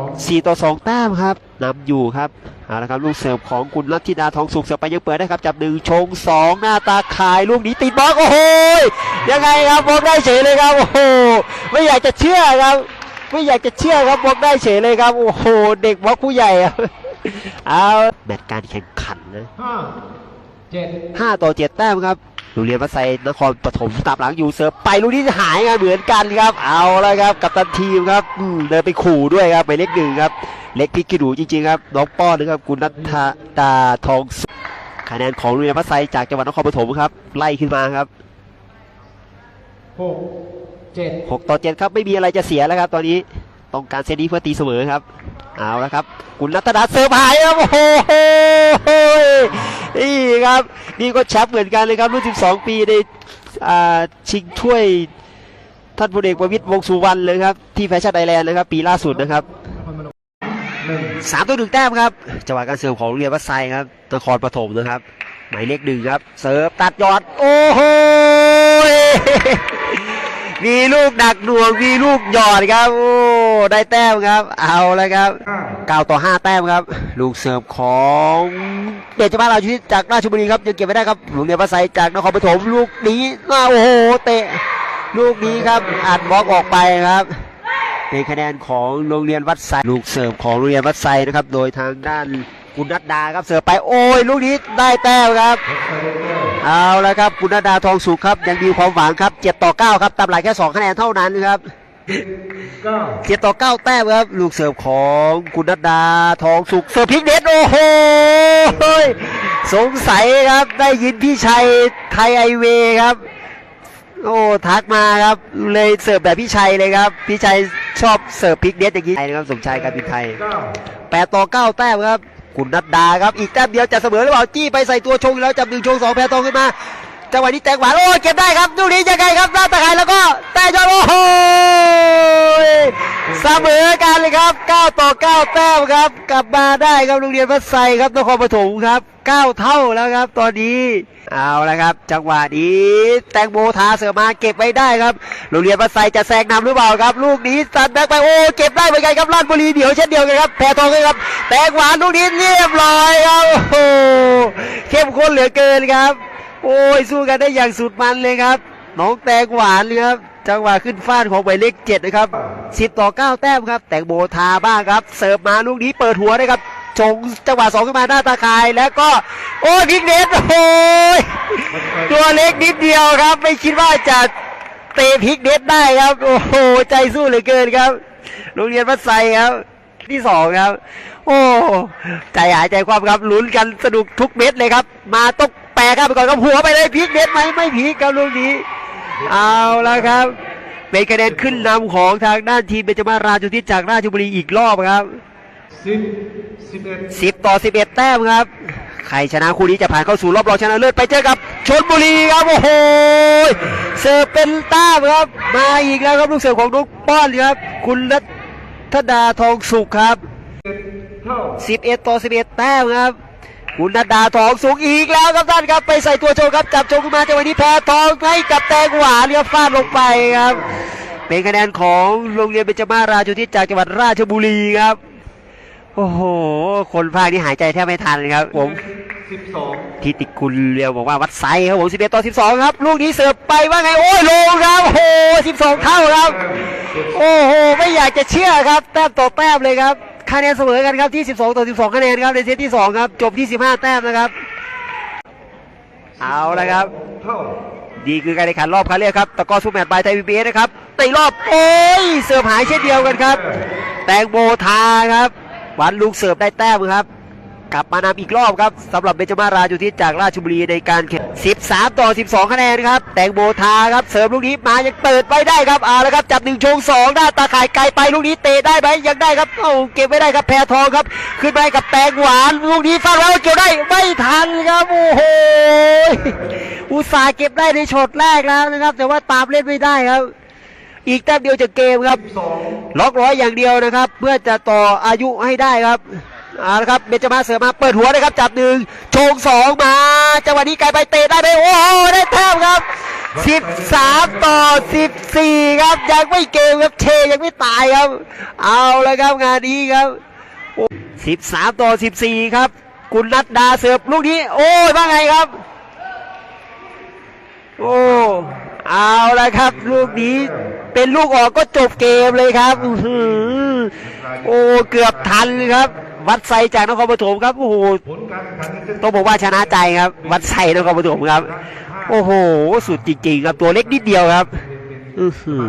4 ต่อ 2 แต้มครับนำอยู่ครับเอาละครับลูกเสิร์ฟของคุณรัตธิดาทองสุขเสิร์ฟไปยังเปิดได้ครับ จับหนึ่งชงสองหน้าตาขายลูกนี้ติดบล็อกโอ้โหยังไงครับบล็อกได้เฉยเลยครับโอ้โหไม่อยากจะเชื่อครับ ไม่อยากจะเชื่อครับบล็อกได้เฉยเลยครับโอ้โหเด็กบล็อกผู้ใหญ่ครับเอาแมตช์การแข่งขันนะห้าเจ็ดห้าต่อเจ็ดแต้มครับ โรงเรียนวัดไซนครปฐมตามหลังอยู่เสิร์ฟไปลูกนี้หายกันเหมือนกันครับ เอาแล้วครับกับตันทีมครับอืมเดินไปขู่ด้วยครับไปเล็กหนึ่งครับ เล็กพริกขี้หนูจริงๆครับน้องป้อนนะครับคุณนัทดาทองสุขคะแนนของโรงเรียนวัดไซจากจังหวัดนครปฐมครับ ไล่ขึ้นมาครับหกเจ็ดหกต่อเจ็ดครับไม่มีอะไรจะเสียแล้วครับ ตอนนี้ ต้องการเซตนี้เพื่อตีเสมอครับ เอาละครับ คุณนัทดาเสิร์ฟหายครับ โอ้โหนี่ครับ นี่ก็แชมป์เหมือนกันเลยครับรุ่น 12 ปีในชิงถ้วยท่านพลเอกประวิตรวงสุวรรณเลยครับ ที่แฟชั่นไอแลนด์นะครับ ปีล่าสุดนะครับสามตัวหนึ่งแต้มครับจังหวะการเสิร์ฟของโรงเรียนวัดไซครับนครปฐมนะครับ หมายเลขหนึ่งครับ เสิร์ฟตัดยอด โอ้โห มีลูกดักหน่วงมีลูกหยอดครับ โอ้ ได้แต้มครับ เอาแล้วครับเก้าต่อห้าแต้มครับ ลูกเสิร์ฟของเดชบ้านเราชนิดจากราชบุรีครับยังเก็บไม่ได้ครับโรงเรียนวัดไซจากนครปฐมลูกนี้โอ้โหเตะ ลูกนี้ครับอัดบล็อกออกไปครับเป็นคะแนนของโรงเรียนวัดไซลูกเสิร์ฟของโรงเรียนวัดไซนะครับ โดยทางด้านคุณนัดดาครับเสิร์ฟไปโอ้ยลูกนี้ได้แต้มครับ เอาละครับคุณนัดดาทองสุขครับยังมีความหวังครับ7ต่อ9ครับตามหลังแค่2คะแนนเท่านั้นครับเก้าเจ็ดต่อเก้าแต้มครับ ลูกเสิร์ฟของคุณนัดดาทองสุขเสิร์ฟพลิกเด็ดโอ้โหสงสัยครับได้ยินพี่ชัยไทยไอเวย์ครับ โอ้ทักมาครับ เลยเสิร์ฟแบบพี่ชัยเลยครับ พี่ชัยชอบเสิร์ฟพลิกเด็ดอย่างนี้นะครับสมชายการบินไทยเก้าแปดต่อเก้าแต้มครับ คุณนัดดาครับอีกแต้มเดียวจะเสมอหรือเปล่าจี้ไปใส่ตัวชงแล้วจับหนึ่งชงสองแพ้ทองขึ้นมาจังหวะนี้แตงหวานโอ้เก็บได้ครับลูกนี้ยังไงครับหน้าตะไคร้แล้วก็แต่ยอดโอ้โหเสมอกันเลยครับ 9 ต่อ 9 แต้มครับ กลับมาได้ครับโรงเรียนวัดไซครับนครปฐมครับ 9 เท่าแล้วครับ ตอนนี้ เอาละครับ จังหวะนี้ แตงโมทาเสือมาเก็บไว้ได้ครับโรงเรียนวัดไซจะแซงนำหรือเปล่าครับ ลูกนี้สันแบกไปโอ้เก็บได้เหมือนกันครับราชบุรีเดี๋ยวเช่นเดียวกันครับแพทองเลยครับ แตงหวานลูกนี้เรียบร้อยครับโอ้เข้มข้นเหลือเกินครับ โอ้ยสู้กันได้อย่างสุดมันเลยครับน้องแตงหวานเลยครับจังหวะขึ้นฟาดของหมายเลขเจ็ดนะครับสิบต่อเก้าแต้มครับ แตงโมทาบ้างครับ เสิร์ฟมาลูกนี้เปิดหัวนะครับ ชงจังหวะสองขึ้นมาหน้าตาคายแล้วก็โอ้พิกเน็ตโอ้ยตัวเล็กนิดเดียวครับ ไม่คิดว่าจะเตะพิกเน็ตได้ครับ โอ้โหใจสู้เหลือเกินครับโรงเรียนวัดไซครับที่สองครับ โอ้ใจหายใจความครับลุ้นกันสนุกทุกเม็ดเลยครับ มาต้องแปรครับไปก่อนครับหัวไปเลยพิกเน็ตไหมไม่พลิกครับลูกนี้ เอาแล้วครับเป็นคะแนนขึ้นนำของทางด้านทีมเบญจมาราชุทิศจากราชบุรีอีกรอบครับ สิบสิบเอ็ดสิบต่อสิบเอ็ดแต้มครับ ใครชนะคู่นี้จะผ่านเข้าสู่รอบรองชนะเลิศไปเจอกับชนบุรีครับ โอ้โห เสิร์ฟเป็นแต้มครับ มาอีกแล้วครับลูกเสิร์ฟของนุกป้อนครับ คุณรัตดาทองสุขครับเท่า11ต่อ11แต้มครับคุณนัดดาทองสูงอีกแล้วครับท่านครับไปใส่ตัวโชว์ครับจับโชว์ขึ้นมาจังหวะนี้แพ้ทองให้กับแตงหวานครับฟาดลงไปครับ เป็นคะแนนของโรงเรียนเบญจมาราชุทิศจากจังหวัดราชบุรีครับ โอ้โห คนภาคนี้หายใจแทบไม่ทันเลยครับผมสิบสองทิติคุณเรียวบอกว่าวัดไซครับผม11ต่อ 12 ครับ ลูกนี้เสิร์ฟไปว่าไง โอ้ยลงครับ โอ้โห12 เท่าครับ โอ้โห ไม่อยากจะเชื่อครับ แต้มต่อแต้มเลยครับ คะแนนเสมอกันครับที่ 12 ต่อ 12 คะแนนครับในเซตที่ 2 ครับ จบที่ 15 แต้มนะครับ เอาละครับเท่านี่คือการแข่งขันรอบคัดเลือกครับตะกร้อซูแมตบายไทยพีบีนะครับในรอบ โอ้ย เสิร์ฟหายเช่นเดียวกันครับ แตงโมทาครับห วานลูกเสิร์ฟได้แต้มครับ กลับมานำอีกรอบครับสำหรับเบจมาราจุทิศจากราชบุรีในการแข่ง13 ต่อ 12 คะแนนครับ แตงโมทาครับ เสิร์ฟลูกนี้มายังเปิดไว้ได้ครับเอาละครับ จับหนึ่งชงสองหน้าตาข่ายไกลไปลูกนี้เตะได้ไหมยังได้ครับโอ้เก็บไม่ได้ครับแพรทองครับ ขึ้นไปกับแตงหวานลูกนี้ฟาดแล้วเกี่ยวได้ไม่ทันครับโอ้โหอุตส่าห์เก็บได้ในช็อตแรกแล้วนะครับ แต่ว่าตามเล่นไม่ได้ครับ อีกแต้มเดียวจากเกมครับสองล็อกร้อยอย่างเดียวนะครับ เพื่อจะต่ออายุให้ได้ครับเอาละครับเบนจามาเสือมาเปิดหัวนะครับ จับหนึ่งโชงสองมาจังหวะนี้ไกลไปเตะได้ไหมโอ้โหได้แต้มครับสิบสามต่อสิบสี่ครับ ยังไม่เกมครับเชยังไม่ตายครับ เอาแล้วครับงานนี้ครับสิบสามต่อสิบสี่ครับกุลนัดดาเสิร์ฟลูกนี้ โอ้ยว่าไงครับ โอ้เอาแล้วครับ ลูกนี้ เป็นลูกออกก็จบเกมเลยครับโอ้เกือบทันครับ วัดไซจากนครปฐมครับโอ้โหต้องบอกว่าชนะใจครับ วัดไซนครปฐมครับ โอ้โห สุดจริงๆครับตัวเล็กนิดเดียวครับ อือหือ